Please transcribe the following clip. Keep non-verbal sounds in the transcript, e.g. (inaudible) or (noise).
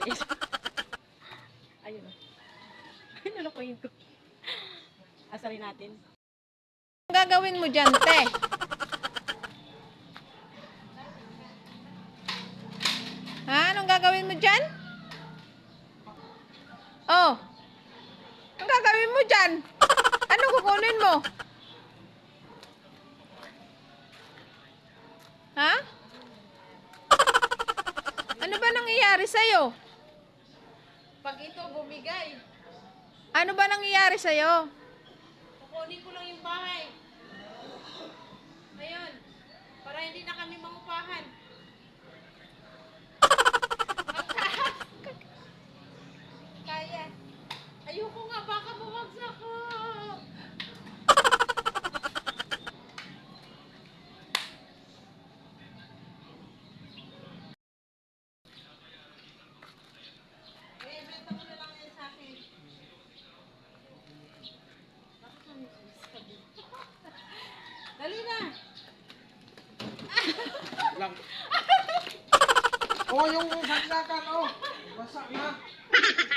(laughs) Ayun o. Ay, nalakoyin ko. Asalin natin. Ang gagawin mo dyan, te? Ha? Anong gagawin mo dyan? Oh. Anong gagawin mo dyan? Anong kukunin mo? Ha? Ano ba nangyayari sa'yo? Pag ito bumigay, Ano ba nangyayari sa'yo? kukunin ko lang yung bahay. Ngayon, para hindi na kami mangupahan. (laughs) Kaya. Ayoko nga, baka bumagsak ko. Eh, benta mo na lang yan sa akin. Dali na. Lang. (laughs) Oh, yung saksakan, oh. Basa na. (laughs)